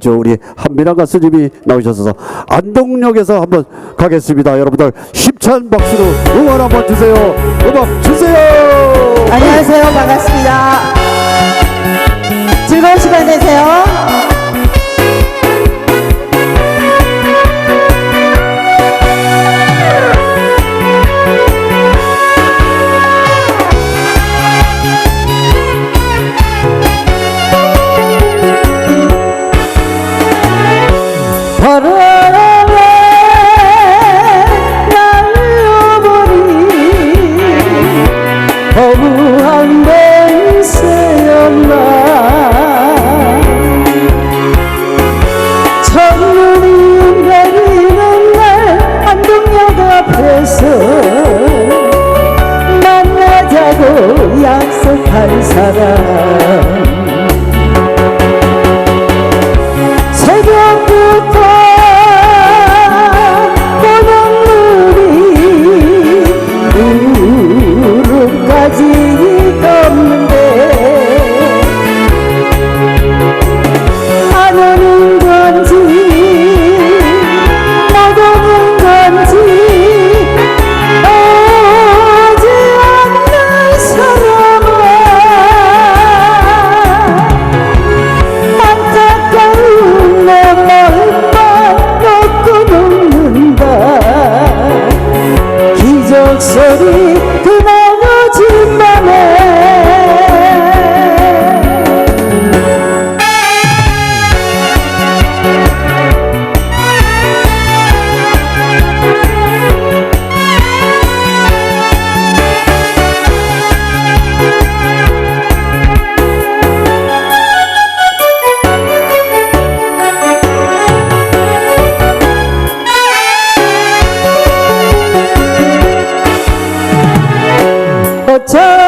저 우리 한민아 가수님이 나오셔서 안동역에서 한번 가겠습니다. 여러분들 힘찬 박수로 응원 한번 주세요. 음악 주세요. 사람 새벽 sorrir বছর